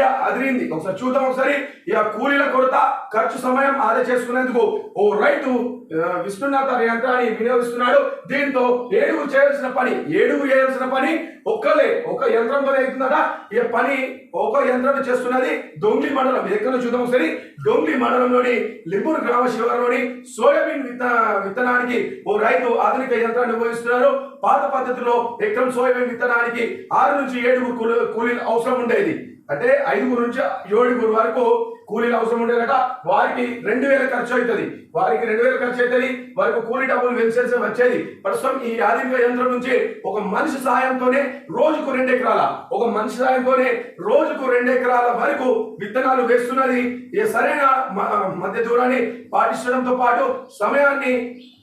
India అదిరింది. ఒకసారి చూద్దాం ఒకసారి. ఇక కూలీల కొరత ఖర్చు సమయం ఆదా చేసుకునేందుకు ఓ రైతు విష్ణునాథ యంత్రాన్ని వినియోగిస్తున్నాడు. దీంతో ఏడుగు చేయాల్సిన పని ఏడుగు చేయాల్సిన పని ఒక్కలే ఒక యంత్రంతో అవుతుందట. ఈ పని ఒక యంత్రం చేస్తున్నది దొంగ్లి మండలం. ఎక్కడ చూద్దాం ఒకసారి. దొంగ్లి మండలంలోని లింపూర్ గ్రామ శివారులోని సోయాబీన్ విత్త విత్తనానికి ఓ రైతు ఆధునిక యంత్రాన్ని ఉపయోగిస్తున్నారు పాత పద్ధతిలో ఎకరం సోయాబీన్ విత్తనానికి ఆరు నుంచి ఏడుగురు కూలీ- కూలీలు అవసరం ఉండేది. అంటే ఐదుగురు నుంచి ఏడుగురు వరకు కూలీలు అవసరం ఉండేదట. వారికి రెండు వేల ఖర్చు అవుతుంది వారికి రెండు వేల ఖర్చు అవుతుంది వారికి కూలీ డబ్బులు వెలిసేసి వచ్చేది. ప్రస్తుతం ఈ ఆధునిక యంత్రం నుంచి ఒక మనిషి సహాయంతోనే రోజుకు రెండు ఎకరాల ఒక మనిషి సహాయంతోనే రోజుకు రెండు ఎకరాల వరకు విత్తనాలు వేస్తున్నది. ఏ సరైన మధ్య దూరాన్ని పాటించడంతో పాటు సమయాన్ని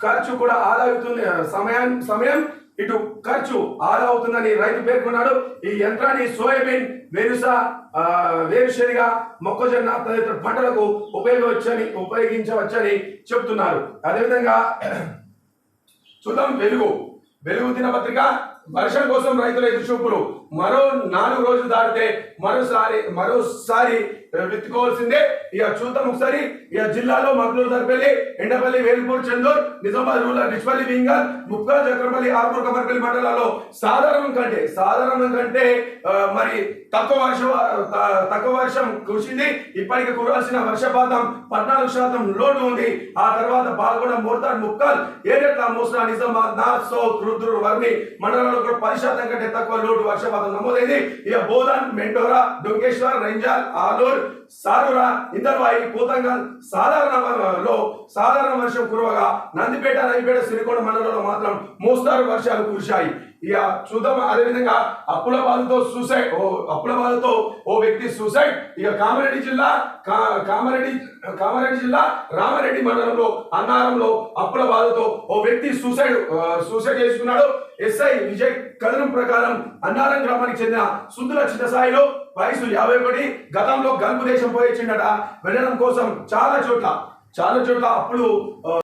ఖర్చు కూడా ఆదా అవుతుంది సమయం సమయం ఇటు ఖర్చు ఆదా అవుతుందని రైతు పేర్కొన్నాడు. ఈ యంత్రాన్ని సోయాబీన్ వేరుస వేరుశెనగ మొక్కజొన్న తదితర పంటలకు ఉపయోగించని ఉపయోగించవచ్చని చెప్తున్నారు అదేవిధంగా చూద్దాం. వెలుగు. వెలుగు దినపత్రిక వర్షం కోసం రైతుల ఎదురుచూపులు మరో నాలుగు రోజులు దాటితే మరోసారి మరోసారి విత్తుకోవాల్సిందే ఇక చూద్దాం ఒకసారి. ఇక జిల్లాలో మగ్లూరు దర్పల్లి ఎండపల్లి వేల్పూర్ చందూర్ నిజామాబాద్ రూరల్ రిచ్పల్లి వింగల్ ముక్కా చక్రపల్లి ఆర్మూర్ కమర్పల్లి మండలాల్లో సాధారణం కంటే సాధారణం కంటే మరి తక్కువ వర్షం తక్కువ వర్షం కురిసింది. ఇప్పటికి కురాల్సిన వర్షపాతం పద్నాలుగు శాతం లోటు ఉంది. ఆ తర్వాత పాల్గొన మోర్తాడ్ ముక్కల్ ఏదెట్లా మూసిన నిజామాబాద్ నార్త్ సౌత్ రుద్రూర్ వర్మి మండలాల్లో కూడా పది శాతం కంటే తక్కువ లోటు వర్షపాతం నమోదైంది. ఇక బోధన్ మెండోరా డొంకేశ్వర్ రంజాల్ ఆలూర్ సారూరా ఇందర్వాయి కూతంగల్ సాధారణ సాధారణ వర్షం కురవగా నందిపేట నందిపేట సిరికొండ మండలంలో మాత్రం మోస్తారు వర్షాలు కురిశాయి. ఇక చూద్దాం అదేవిధంగా అప్పుల బాధతో సూసైడ్ ఓ అప్పుల బాధతో ఓ వ్యక్తి సూసైడ్ ఇక కామారెడ్డి జిల్లా కామారెడ్డి కామారెడ్డి జిల్లా రామారెడ్డి మండలంలో అన్నారంలో అప్పుల బాధతో ఓ వ్యక్తి సూసైడ్ సూసైడ్ చేసుకున్నాడు. ఎస్ఐ విజయ్ కథనం ప్రకారం అన్నారం గ్రామానికి చెందిన సుందుల చిన్నసాయిలో వయసు యాభై ఒకటి గతంలో గల్పు దేశం పోయించిండట వెళ్ళడం కోసం చాలా చోట్ల చాలా చోట్ల అప్పుడు